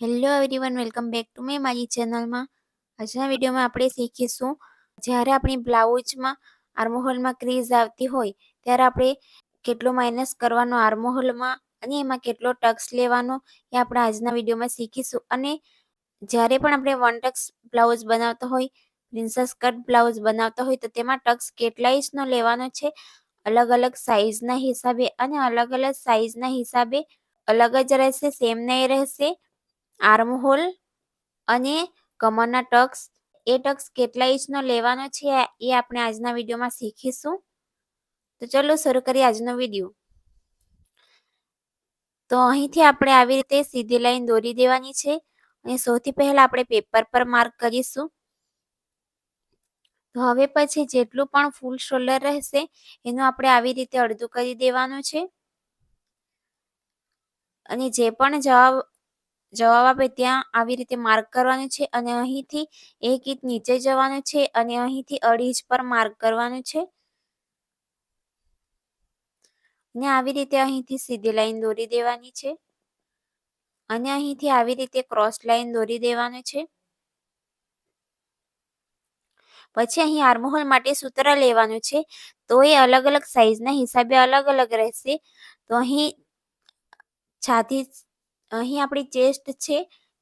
Hello everyone welcome back to my મારી ચેનલમાં આજના વિડીયોમાં આપણે શીખીશું, જ્યારે આપણી બ્લાઉઝમાં આર્મોહોલમાં ક્રીઝ આવતી હોય, ત્યારે આપણે કેટલો માઇનસ કરવાનો આર્મોહોલમાં અને એમાં કેટલો ટક્સ લેવાનો એ આપણે આજના વિડીયોમાં શીખીશું. અને જ્યારે પણ આપણે વન ટક્સ બ્લાઉઝ બનાવતા હોય પ્રિન્સેસ કટ બ્લાઉઝ બનાવતા હોય, તો તેમાં ટક્સ કેટલા ઇંચનો લેવાનો છે? અલગ અલગ સાઇઝના હિસાબે અને અલગ અલગ સાઇઝના હિસાબે અલગ જ રહેશે સેમ નહીં રહેશે. આર્મ હોલ અને કમરના ટક્સ. એ ટક્સ કેટલા ઇંચનો લેવાનો છે એ આપણે આજના વિડીયોમાં શીખીશું. તો ચલો શરૂ કરીએ આજનો વીડિયો. તો અહીંથી આપણે આવી રીતે સીધી લાઈન દોરી દેવાની છે અને સૌથી પહેલા આપણે પેપર પર માર્ક કરીશું. તો હવે પછી જેટલું પણ ફૂલ શોલ્ડર રહેશે એનું આપણે આવી રીતે અડધું કરી દેવાનું છે. અને જે પણ જવાબ જવાબ આપે ત્યાં આવી રીતે માર્ક કરવાનું છે અને અહીંથી એક ઇંચ નીચે જવાનું છે અને અહીંથી અઢી પર માર્ક કરવાનું છે. અને આવી રીતે અહીંથી સીધી લાઈન દોરી દેવાની છે. અને અહીંથી આવી રીતે ક્રોસ લાઈન દોરી દેવાનું છે. પછી અહીં આર્મહોલ માટે સૂત્ર લેવાનું છે. તો એ અલગ અલગ સાઈઝના હિસાબે અલગ અલગ રહેશે. તો અહીં છાતી અહીં આપણી ચેસ્ટ છે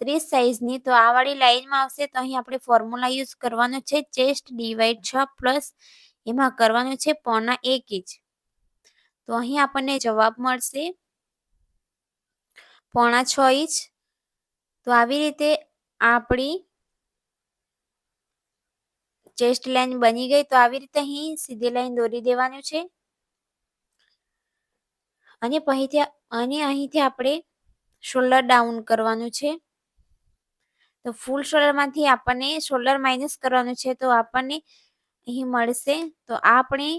ત્રીસ સાઇઝની તો આ વાળી લાઈનમાં આવશે તો અહીં આપણે ફોર્મ્યુલા યુઝ કરવાનો છે ચેસ્ટ ડિવાઈડ છ પ્લસ એમાં કરવાનું છે પોણા એક ઇંચ. તો અહીં આપણને જવાબ મળશે પોણા છ ઇંચ. તો આવી રીતે આપણી ચેસ્ટ લાઈન બની ગઈ, તો આવી રીતે અહીં સીધી લાઈન દોરી દેવાનું છે. અને અહીંથી અને અહીંથી આપણે શોલ્ડર ડાઉન કરવાનું છે. તો ફૂલ શોલ્ડરમાંથી આપણને શોલ્ડર માઇનસ કરવાનું છે તો આપણને અહીં મળશે. તો આપણે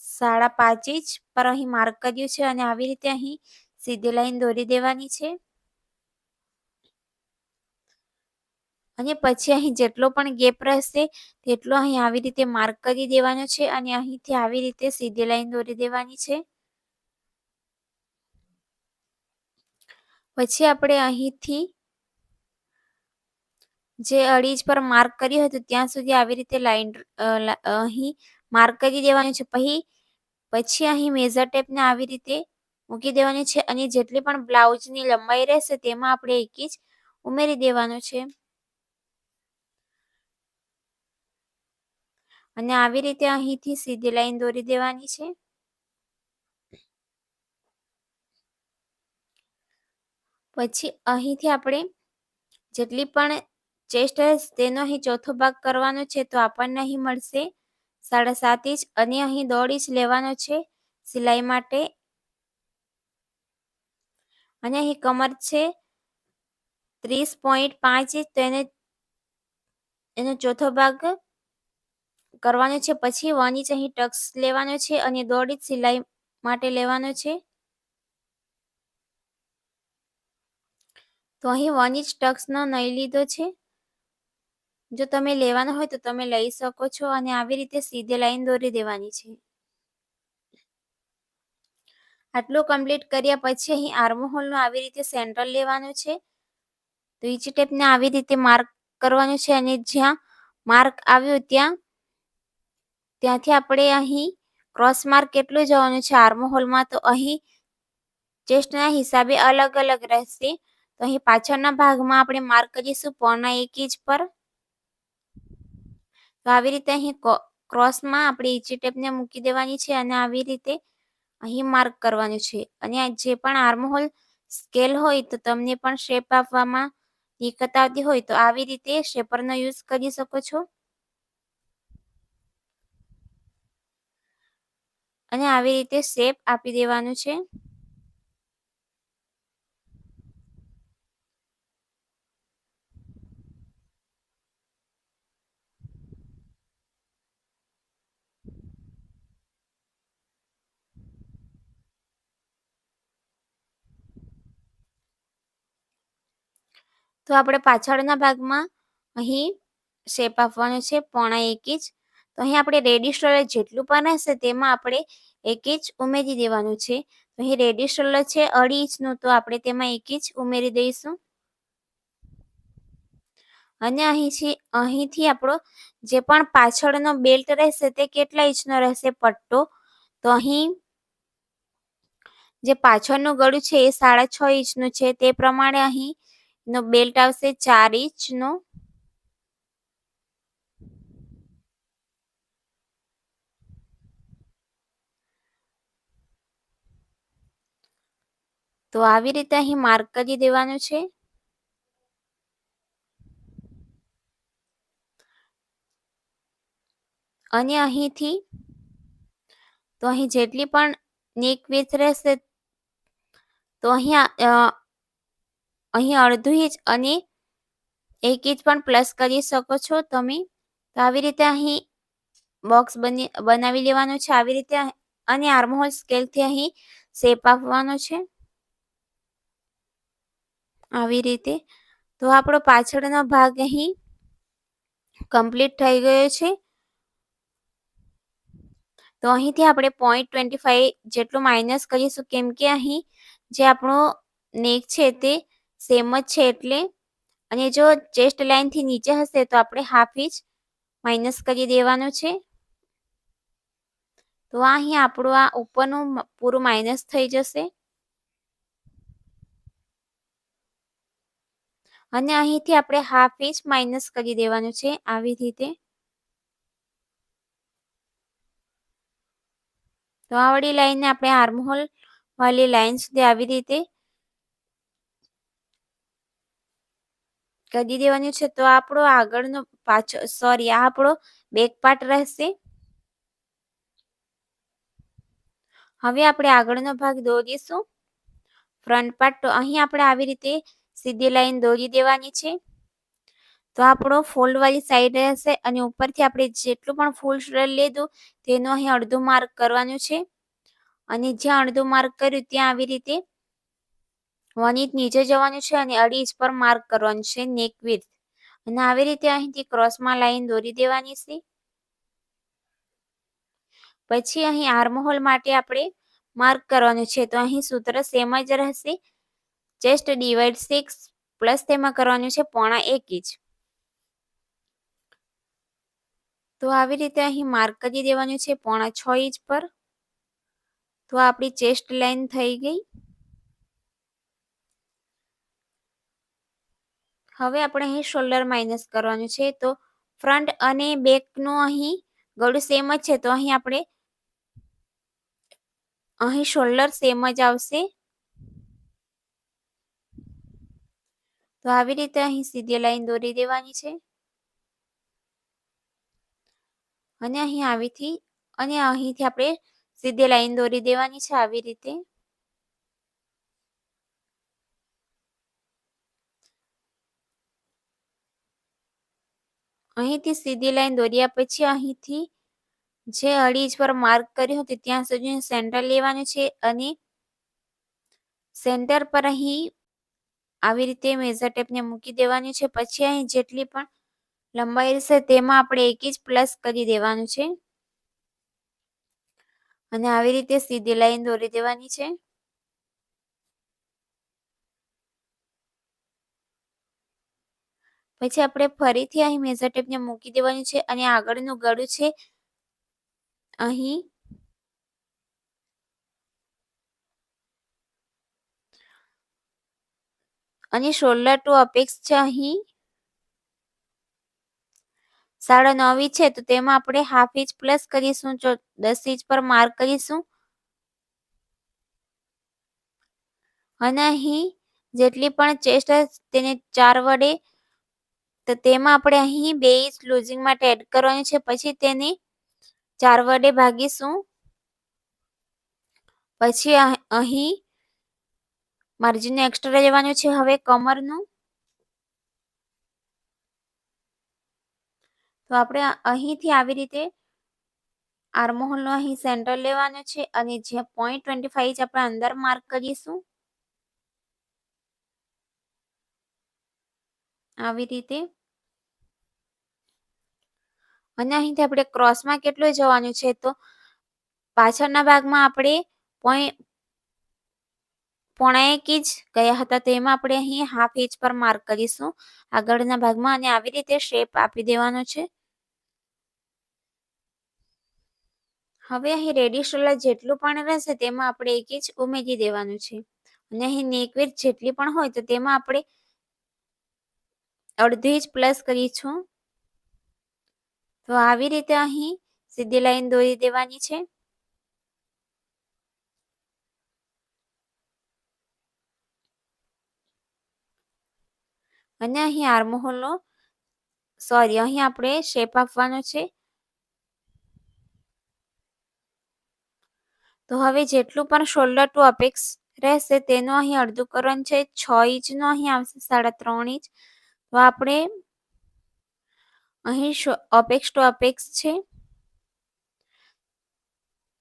સાડા પાંચ ઇંચ પર અહીં માર્ક કર્યું છે અને આવી રીતે અહીં સીધી લાઈન દોરી દેવાની છે. અને પછી અહીં જેટલો પણ ગેપ રહેશે તેટલો અહીં આવી રીતે માર્ક કરી દેવાનો છે અને અહીંથી આવી રીતે સીધી લાઈન દોરી દેવાની છે. પછી આપણે અહીંથી જે અડીજ પર માર્ક કર્યું હતું ત્યાં સુધી આવી રીતે લાઈન અહીં માર્ક કરી દેવાનું છે. પછી પછી અહીં મેઝર ટેપને આવી રીતે મૂકી દેવાની છે અને જેટલી પણ બ્લાઉઝની લંબાઈ રહેશે તેમાં આપણે એક ઇંચ ઉમેરી દેવાનું છે. અને આવી રીતે અહીંથી સીધી લાઈન દોરી દેવાની છે. પછી અહીંથી આપણે જેટલી પણ ચેસ્ટ તેનો અહીં ચોથો ભાગ કરવાનો છે તો આપણને અહીં મળશે સાડા સાત ઇંચ અને અહીં દોઢ ઇંચ લેવાનો છે સિલાઈ માટે. અને અહીં કમર છે ત્રીસ પોઈન્ટ પાંચ ઇંચ તો એને, એનો ચોથો ભાગ કરવાનો છે. પછી વન ઇંચ અહીં ટક્સ લેવાનો છે અને દોઢ ઇંચ સિલાઈ માટે લેવાનો છે. તો અહીં વન ઇંચ ટક્સનો નહીં લીધો છે. જો તમે લેવાનો હોય તો તમે લઈ શકો છો અને આવી રીતે સીધી લાઈન દોરી દેવાની છે. આટલું કમ્પ્લીટ કર્યા પછી અહીં આર્મહોલનું આવી રીતે સેન્ટર લેવાનું છે. તો ઈચ ટેપને આવી રીતે માર્ક કરવાનું છે અને જ્યાં માર્ક આવ્યું ત્યાં, ત્યાંથી આપણે અહીં ક્રોસ માર્ક કેટલું જવાનું છે આર્મહોલમાં તો અહીં ચેસ્ટના હિસાબે અલગ અલગ રહેશે. તો અહીં પાછળના ભાગમાં આપણે માર્ક કરીશું પોણા એક ઇંચ પર. તો આવી રીતે અહીં ક્રોસમાં આપણે ઈચી ટેપને મૂકી દેવાની છે અને આવી રીતે અહીં માર્ક કરવાનું છે. અને જે પણ આર્મહોલ સ્કેલ હોય તો તમને પણ શેપ આપવામાં દિક્કત આવતી હોય તો આવી રીતે શેપરનો યુઝ કરી શકો છો. અને આવી રીતે શેપ આપી દેવાનું છે. તો આપણે પાછળના ભાગમાં અહીં શેપ આપવાનો છે પોણા એક ઇંચ. તો અહીં આપણે રેડી સ્ટોરેજ જેટલું પણ રહેશે તેમાં આપણે એક ઇંચ ઉમેરી દેવાનું છે. અહીં રેડી શોલ્ડર છે અઢી ઇંચનું, તો આપણે તેમાં એક ઇંચ ઉમેરી દઈશું. અને અહીંથી અહીંથી આપણો જે પણ પાછળનો બેલ્ટ રહેશે તે કેટલા ઇંચનો રહેશે પટ્ટો? તો અહીં જે પાછળનું ગળું છે એ સાડા છ ઇંચનું છે. તે પ્રમાણે અહીં નો બેલ્ટ આવશે ચાર ઇંચનો તો આવી રીતે અહીં માર્ક કરી દેવાનું છે. અને અહીંથી, તો અહીં જેટલી પણ નેક વિથ રહેશે, તો અહીંયા અહીં અડધું ઇંચ અને એક ઇંચ પણ પ્લસ કરી શકો છો તમે. તો આવી રીતે અહીં બોક્સ બની, બનાવી લેવાનું છે. આવી રીતે અને આર્મહોલ સ્કેલથી અહીં શેપ આપવાનો છે. આવી રીતે. તો આપણો પાછળનો ભાગ અહીં કમ્પ્લીટ થઈ ગયો છે. તો અહીંથી આપણે પોઈન્ટ ટ્વેન્ટી ફાઈવ જેટલું માઇનસ કરીશું. કેમ કે અહીં જે આપણો નેક છે તે સેમ જ છે એટલે. અને જો ચેસ્ટ લાઇનથી નીચે હશે તો આપણે હાફ ઇંચ માઇનસ કરી દેવાનું છે. તો અહીં આપણું આ ઉપરનું પૂરું માઇનસ થઈ જશે. અને અહીંથી આપણે હાફ ઇંચ માઇનસ કરી દેવાનું છે આવી રીતે. તો આ વાળી લાઈનને આપણે આર્મહોલ વાળી લાઈન સુધી આવી રીતે કરી દેવાનું છે તો આપણો આગળનો પાછો સોરી આ આપણો બેક પાર્ટ રહેશે. હવે આપણે આગળનો ભાગ દોરીશું. ફ્રન્ટ પાર્ટ તો અહીં આપણે આવી રીતે સીધી લાઈન દોરી દેવાની છે. તો આપણો ફોલ્ડ વાળી સાઈડ રહેશે અને ઉપરથી આપણે જેટલું પણ ફૂલ લીધું તેનું અહીં અડધું માર્ક કરવાનું છે. અને જ્યાં અડધું માર્ક કર્યું, ત્યાં આવી રીતે વન ઇંચ નીચે જવાનું છે અને અઢી ઇંચ પર માર્ક કરવાનું છે નેક વિથ અને આવી રીતે અહીંથી ક્રોસમાં લાઈન દોરી દેવાની છે. પછી અહીં આર્મહોલ માટે આપણે માર્ક કરવાનું છે. તો અહીં સૂત્ર સેમ જ રહેશે. ચેસ્ટ ડિવાઈડ સિક્સ પ્લસ તેમાં કરવાનું છે પોણા એક ઇંચ. તો આવી રીતે અહીં માર્ક કરી દેવાનું છે પોણા છ ઇંચ પર. તો આપણી ચેસ્ટ લાઈન થઈ ગઈ. હવે આપણે અહીં શોલ્ડર માઇનસ કરવાનું છે. તો ફ્રન્ટ અને બેકનું અહીં ગળું સેમ જ છે. તો અહીં આપણે અહીં શોલ્ડર સેમ જ આવશે. તો આવી રીતે અહીં સીધી લાઈન દોરી દેવાની છે. અને અહીં આવીથી, અને અહીંથી આપણે સીધી લાઈન દોરી દેવાની છે. આવી રીતે. અહીંથી સીધી લાઈન દોર્યા પછી અહીંથી જે અડીજ પર માર્ક કર્યું હતું, ત્યાં સુધી સેન્ટર લેવાનું છે અને સેન્ટર પર અહીં આવી રીતે મેઝર ટેપને મૂકી દેવાની છે. પછી અહીં જેટલી પણ લંબાઈ રહેશે, તેમાં આપણે એક ઇંચ પ્લસ કરી દેવાનું છે. અને આવી રીતે સીધી લાઈન દોરી દેવાની છે. પછી આપણે ફરીથી અહીં મેઝર ટેપને મૂકી દેવાની છે અને આગળનું ગળું છે અહીં. અને શોલ્ડર ટુ અપેક્ષ છે અહીં. સાડા નવ છે તો તેમાં આપણે હાફ ઇંચ પ્લસ કરીશું દસ ઇંચ પર માર્ક કરીશું. અને અહીં જેટલી પણ ચેસ્ટ તેને ચાર વડે તો તેમાં આપણે અહીં બે ઇંચ લૂઝિંગ માટે એડ કરવાની છે. પછી તેને ચાર વડે ભાગીશું. પછી અહીં માર્જિન એક્સ્ટ્રા લેવાનું છે. હવે કમરનું તો આપણે અહીંથી આવી રીતે આર્મોહોલનો અહીં સેન્ટર લેવાનો છે. અને જે પોઈન્ટ ટ્વેન્ટી ફાઈવ આપણે અંદર માર્ક કરીશું. આવી રીતે. અને અહીંથી આપણે ક્રોસમાં કેટલું જવાનું છે તો પાછળના ભાગમાં આપણે પોણા એક ઇંચ ગયા હતા તો એમાં આપણે અહીં હાફ ઇંચ પર માર્ક કરીશું. આગળના ભાગમાં અને આવી રીતે શેપ આપી દેવાનો છે. હવે અહીં રેડી શોલ્ડર જેટલું પણ રહેશે તેમાં આપણે એક ઇંચ ઉમેરી દેવાનું છે. અને અહીં નેકવેર જેટલી પણ હોય તો તેમાં આપણે અડધી જ પ્લસ કરીશું તો આવી રીતે અહીં સીધી લાઈન દોરી દેવાની છે. અને અહીં આર્મહોલનો સોરી અહીં આપણે શેપ આપવાનો છે. તો હવે જેટલું પણ શોલ્ડર ટુ અપેક્ષ રહેશે તેનું અહીં અડધું કરણ છે. છ ઇંચનો અહીં આવશે સાડા ત્રણ ઇંચ. તો આપણે અહીં અપેક્ષ ટુ અપેક્ષ છે.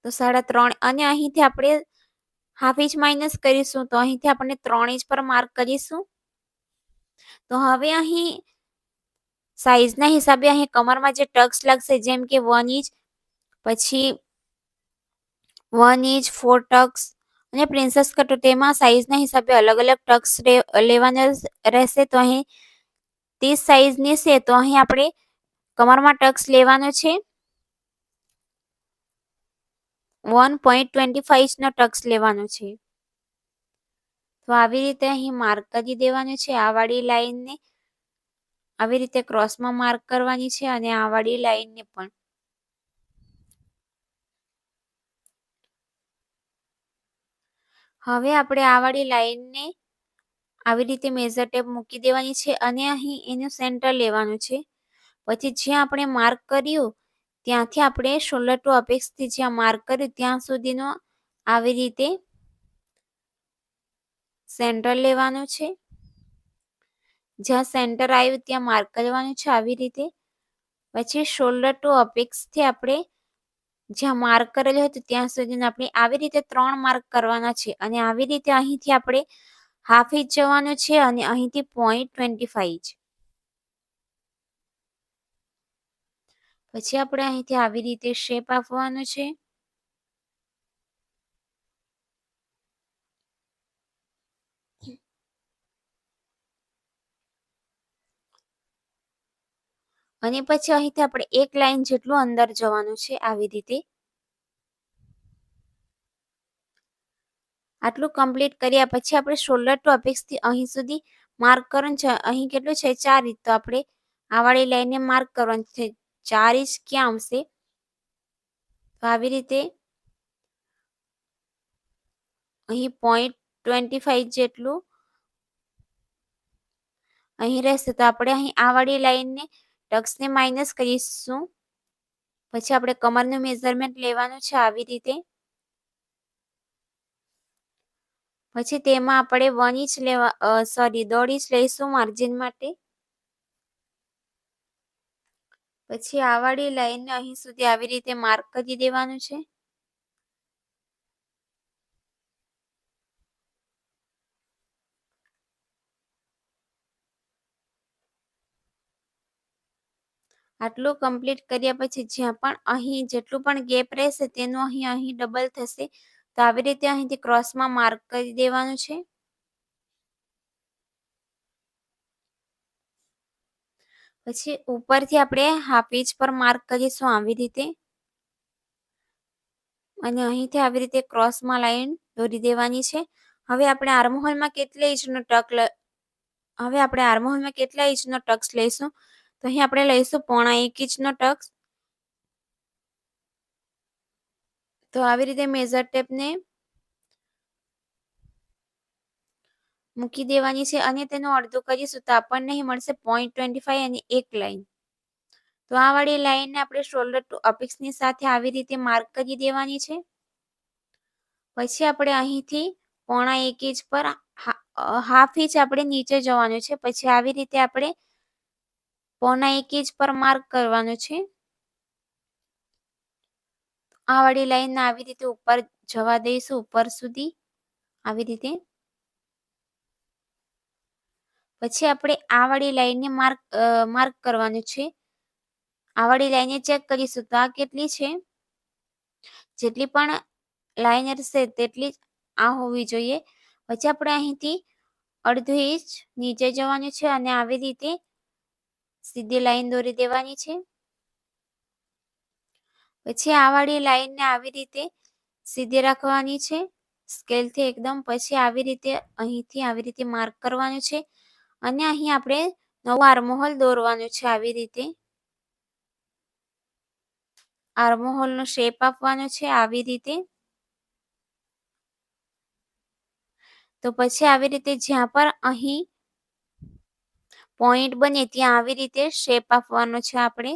તો સાડા ત્રણ, અને અહીંથી આપણે હાફ ઇંચ માઇનસ કરીશું, તો અહીંથી આપણે ત્રણ ઇંચ પર માર્ક કરીશું. તો હવે અહીં સાઈઝના હિસાબે અહીં કમરમાં જે ટક્સ લાગશે, જેમ કે વન ઇંચ પછી વન ઇંચ ફોર ટક્સ, અને પ્રિન્સેસ કટ તેમાં સાઈઝના હિસાબે અલગ અલગ ટક્સ લેવાના રહેશે, તો અહીં ત્રીસ સાઈઝની છે તો અહીં આપણે કમરમાં ટક્સ લેવાનો છે. વન પોઈન્ટ ટ્વેન્ટી ફાઈવનો ટક્સ લેવાનો છે. તો આવી રીતે અહીં માર્ક કરી દેવાનું છે, આ વાળી લાઈનને આવી રીતે ક્રોસમાં માર્ક કરવાની છે અને આ વાળી લાઈનને પણ. હવે આપણે આ વાળી લાઈનને આવી રીતે મેઝર ટેપ મૂકી દેવાની છે અને અહીં એનું સેન્ટર લેવાનું છે. પછી જ્યાં આપણે માર્ક કર્યું, ત્યાંથી આપણે શોલ્ડર ટુ અપેક્સથી જ્યાં માર્ક કર્યું, ત્યાં સુધીનો આવી રીતે સેન્ટર લેવાનું છે. જ્યાં સેન્ટર આવ્યું, ત્યાં માર્ક કરવાનું છે આવી રીતે. પછી શોલ્ડર ટુ અપેક્સથી આપણે જ્યાં માર્ક કરેલું હતું, ત્યાં સુધીને આપણે આવી રીતે ત્રણ માર્ક કરવાના છે અને આવી રીતે અહીંથી આપણે હાફ જવાનું છે અને અહીંથી પોઈન્ટ ટ્વેન્ટી ફાઈવ પછી આપણે અહીંથી આવી રીતે શેપ આપવાનો છે. અને પછી અહીંથી આપણે એક લાઈન જેટલું અંદર જવાનું છે આવી રીતે. આટલું કમ્પ્લીટ કર્યા પછી આપણે શોલ્ડર ટોપિક્સથી અહીં સુધી માર્ક કરવાનું છે. અહીં કેટલું છે? ચાર ઇંચ તો આપણે આવાળી વાળી લાઈનને માર્ક કરવાનું છે. ચાર ઇંચ ક્યાં આવશે? તો આવી રીતે અહીં પોઈન્ટ ટ્વેન્ટી ફાઈવ જેટલું અહીં રહેશે. તો આપણે અહીં આવાળી લાઈનને ટક્સને માઇનસ કરીશું. પછી આપણે કમરનું મેઝરમેન્ટ લેવાનું છે. આવી રીતે પછી તેમાં આપણે વન ઇંચ લેવા સોરી દોઢ ઇંચ લઈશું માર્જિન માટે. પછી આવાડી વાળી લાઈનને અહીં સુધી આવી રીતે માર્ક કરી દેવાનું છે. આટલું કમ્પ્લીટ કર્યા પછી જ્યાં પણ અહીં જેટલું પણ ગેપ રહેશે તેનું અહીં અહીં ડબલ થશે. તો આવી રીતે અહીંથી ક્રોસમાં માર્ક કરી દેવાનું છે. પછી ઉપરથી આપણે હાફ ઇંચ પર માર્ક કરીશું આવી રીતે. અને અહીંથી આવી રીતે ક્રોસમાં લાઈન દોરી દેવાની છે. હવે આપણે આર્મહોલમાં કેટલા ઇંચનો ટક હવે આપણે આર્મહોલમાં કેટલા ઇંચનો ટક્સ લઈશું? તો અહીં આપણે લઈશું પોણા એક ઇંચનો ટક્સ. તો આવી રીતે મેઝર ટેપને મૂકી દેવાની છે અને તેનો અડધો કરીશું તો આપણને અહીં મળશે પોઈન્ટ ટ્વેન્ટી ફાઈવ અને એક લાઈન તો આ વાળી લાઈનને આપણે શોલ્ડર ટુ અપિક્સની સાથે આવી રીતે માર્ક કરી દેવાની છે. પછી આપણે અહીંથી પોણા એક ઇંચ પર હાફ ઇંચ આપણે નીચે જવાનું છે. પછી આવી રીતે આપણે પોણા એક ઇંચ પર માર્ક કરવાનું છે. આ વાળી લાઈન આવી રીતે ઉપર જવા દઈશું, ઉપર સુધી. આવી રીતે. પછી આપણે આ વાળી લાઈનને માર્ક માર્ક કરવાનું છે. આ વાળી લાઈને ચેક કરીશું તો આ કેટલી છે? જેટલી પણ લાઈન હશે તેટલી જ આ હોવી જોઈએ. પછી આપણે અહીંથી અડધો ઇંચ નીચે જવાનું છે અને આવી રીતે સીધી લાઈન દોરી દેવાની છે. પછી આ વાળી લાઈનને આવી રીતે સીધી રાખવાની છે. સ્કેલથી એકદમ પછી આવી રીતે અહીંથી આવી રીતે માર્ક કરવાનું છે. અને અહીં આપણે નવો આર્મોહોલ દોરવાનું છે આવી રીતે. આર્મોહોલનો શેપ આપવાનો છે આવી રીતે. તો પછી આવી રીતે જ્યાં પર અહીં પોઈન્ટ બને ત્યાં આવી રીતે શેપ આપવાનો છે આપણે.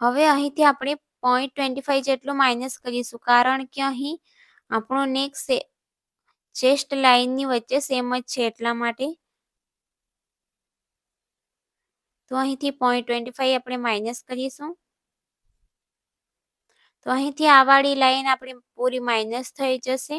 હવે અહીંથી આપણે પોઈન્ટ ટ્વેન્ટી ફાઈવ જેટલું માઇનસ કરીશું. કારણ કે અહીં આપણો નેક ચેસ્ટ લાઇનની વચ્ચે સેમ જ છે એટલા માટે. તો અહીંથી પોઈન્ટ ટ્વેન્ટી ફાઈવ આપણે માઇનસ કરીશું. તો અહીંથી આ વાળી લાઈન આપણી પૂરી માઇનસ થઈ જશે.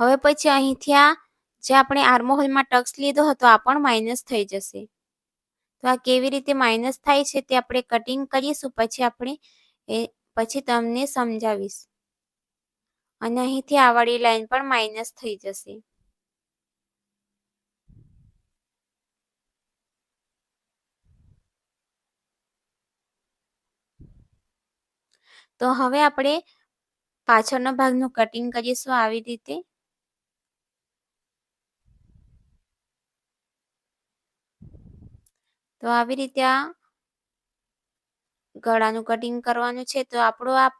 હવે પછી અહીંથી આ જે આપણે આર્મોહોલમાં ટક્સ લીધો હતો, આ પણ માઇનસ થઈ જશે. તો આ કેવી રીતે માઇનસ થાય છે તે આપણે કટિંગ કરીશું, પછી આપણે એ પછી તમને સમજાવીશ. અને અહીંથી આવાળી લાઈન પણ માઇનસ થઈ જશે. તો હવે આપણે પાછળનો ભાગનું કટિંગ કરીશું આવી રીતે. તો આવી રીતે આ ગળાનું કટિંગ કરવાનું છે. તો આપણો આ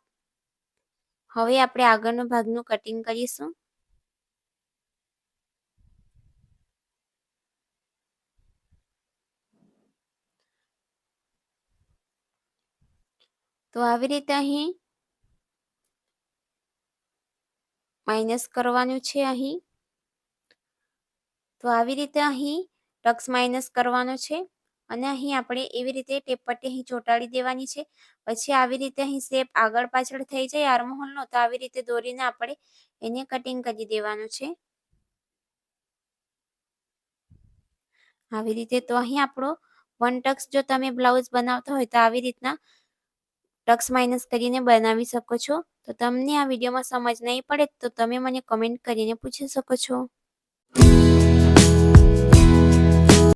હવે આપણે આગળનો ભાગનું કટિંગ કરીશું. તો આવી રીતે અહીં માઇનસ કરવાનું છે અહીં. તો આવી રીતે અહીં ટક્સ માઇનસ કરવાનો છે. અને અહીં આપણે એવી રીતે ટેપ પટ્ટી અહીં ચોંટાડી દેવાની છે. પછી આવી રીતે અહીં શેપ આગળ પાછળ થઈ જાય આર્મહોલનો, તો આવી રીતે દોરીને આપણે એને કટિંગ કરી દેવાનું છે. આવી રીતે તો અહીં આપણો વન ટક્સ જો તમે બ્લાઉઝ બનાવતા હોય તો આવી રીતના ટક્સ માઇનસ કરીને બનાવી શકો છો. તો તમને આ વિડીયોમાં સમજ નહીં પડે તો તમે મને કમેન્ટ કરીને પૂછી શકો છો.